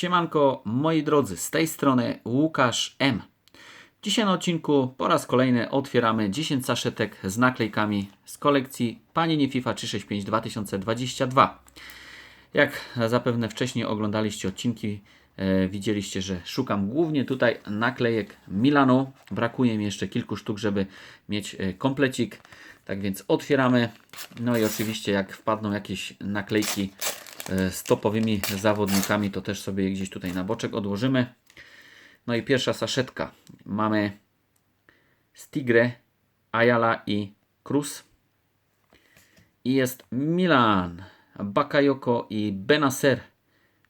Siemanko, moi drodzy, z tej strony Łukasz M. Dzisiaj na odcinku po raz kolejny otwieramy 10 saszetek z naklejkami z kolekcji Panini FIFA 365 2022. Jak zapewne wcześniej oglądaliście odcinki, e, widzieliście, że szukam głównie tutaj naklejek Milano. Brakuje mi jeszcze kilku sztuk, żeby mieć e, komplecik. Tak więc otwieramy. No i oczywiście jak wpadną jakieś naklejki z topowymi zawodnikami, to też sobie gdzieś tutaj na boczek odłożymy. No i pierwsza saszetka. Mamy Stigre, Ayala i Cruz. I jest Milan, Bakayoko i Benacer.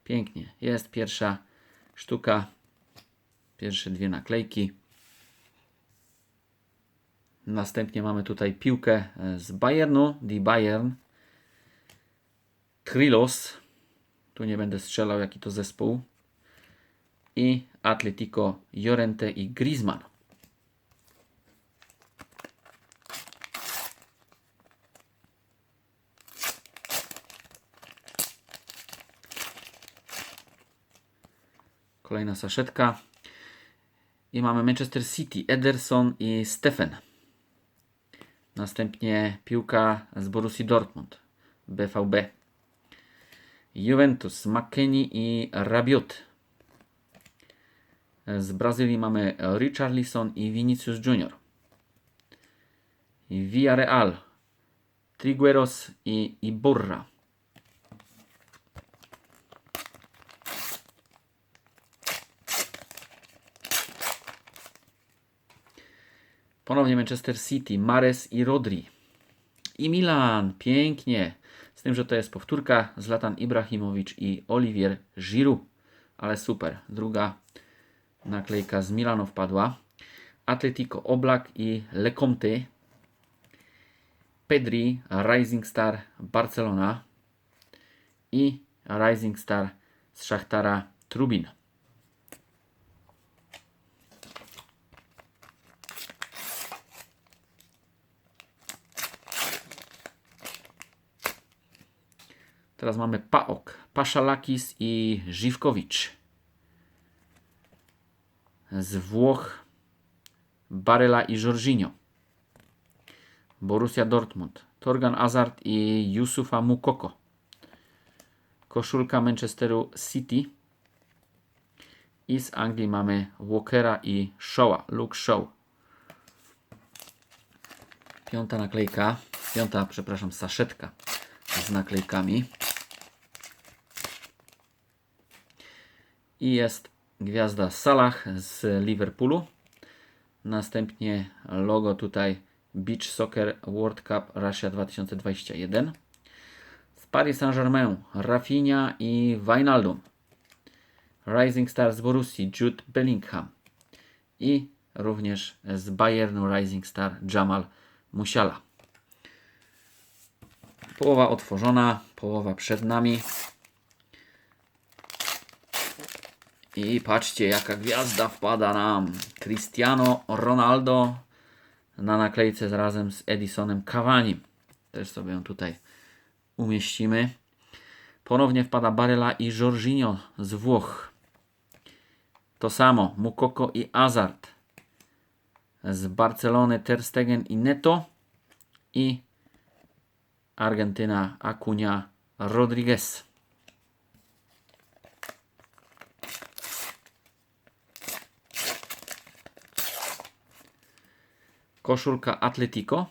Pięknie. Jest pierwsza sztuka. Pierwsze dwie naklejki. Następnie mamy tutaj piłkę z Bayernu, Die Bayern. Trilos. Tu nie będę strzelał, jaki to zespół. I Atletico Llorente i Griezmann. Kolejna saszetka. I mamy Manchester City, Ederson i Steffen. Następnie piłka z Borussii Dortmund, BVB. Juventus, McKennie i Rabiot. Z Brazylii mamy Richarlison i Vinicius Junior. Villarreal, Trigueros i Iborra. Ponownie Manchester City, Mares i Rodri. I Milan, pięknie. Z tym, że to jest powtórka Zlatan Ibrahimowicz i Olivier Giroud. Ale super. Druga naklejka z Milanu wpadła. Atletico Oblak i Lecomte. Pedri, Rising Star Barcelona. I Rising Star z Szachtara Trubin. Teraz mamy Paok, Paszalakis i Żywkowicz. Z Włoch Barella i Jorginho. Borussia Dortmund, Torgan Azart i Yusufa Mukoko. Koszulka Manchesteru City. I z Anglii mamy Walkera i Shawa, Luke Shaw. Piąta naklejka, piąta, przepraszam, saszetka z naklejkami. I jest gwiazda Salah z Liverpoolu. Następnie logo tutaj Beach Soccer World Cup Russia 2021. Z Paris Saint-Germain Rafinha i Wijnaldum. Rising Stars z Borussii Jude Bellingham. I również z Bayernu Rising Star Jamal Musiala. Połowa otworzona, połowa przed nami. I patrzcie, jaka gwiazda wpada nam. Cristiano Ronaldo na naklejce razem z Edisonem Cavani. Też sobie ją tutaj umieścimy. Ponownie wpada Barella i Jorginho z Włoch. To samo Mukoko i Azart. Z Barcelony Ter Stegen i Neto. I Argentyna Acuna Rodriguez. Koszulka Atletico.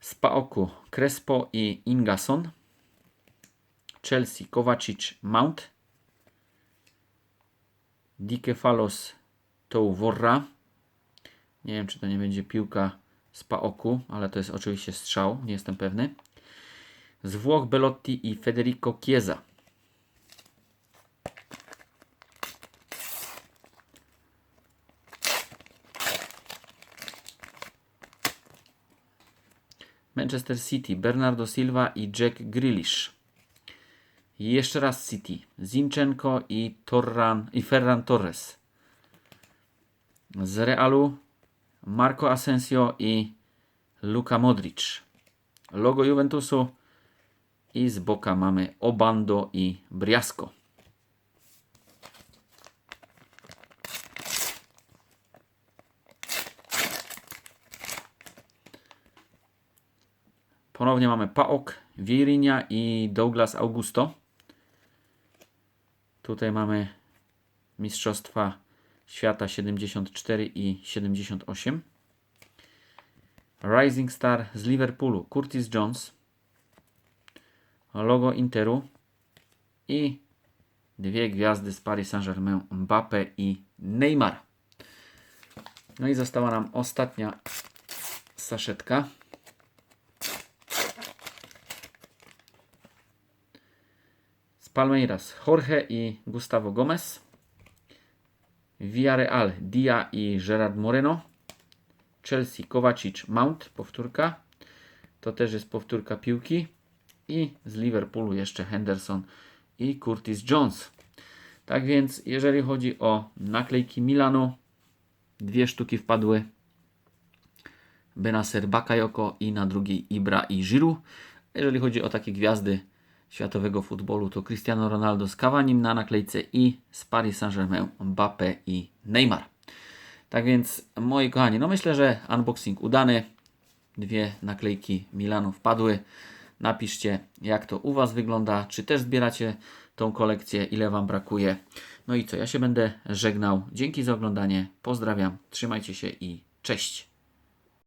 Z Paoku Crespo i Ingason. Chelsea Kovacic Mount. Dikefalos Touvorra. Nie wiem, czy to nie będzie piłka z Paoku, ale to jest oczywiście strzał, nie jestem pewny. Z Włoch Belotti i Federico Chiesa. Manchester City, Bernardo Silva i Jack Grealish. I jeszcze raz City, Zinchenko i, Torran, i Ferran Torres. Z Realu Marco Asensio i Luka Modric. Logo Juventusu i z boka mamy Obando i Briasco. Ponownie mamy Paok, Vieirinha i Douglas Augusto. Tutaj mamy Mistrzostwa Świata 74 i 78. Rising Star z Liverpoolu Curtis Jones. Logo Interu i dwie gwiazdy z Paris Saint-Germain Mbappe i Neymar. No i została nam ostatnia saszetka. Palmeiras Jorge i Gustavo Gomez. Villarreal Dia i Gerard Moreno. Chelsea Kovacic Mount, powtórka. To też jest powtórka piłki. I z Liverpoolu jeszcze Henderson i Curtis Jones. Tak więc, jeżeli chodzi o naklejki Milanu, dwie sztuki wpadły. Benacer Bakayoko i na drugiej Ibra i Giroud. Jeżeli chodzi o takie gwiazdy światowego futbolu, to Cristiano Ronaldo z Cavanim na naklejce i z Paris Saint-Germain Mbappe i Neymar. Tak więc, moi kochani, no myślę, że unboxing udany. Dwie naklejki Milanu wpadły. Napiszcie, jak to u Was wygląda, czy też zbieracie tą kolekcję, ile Wam brakuje. No i co, ja się będę żegnał. Dzięki za oglądanie, pozdrawiam, trzymajcie się i cześć.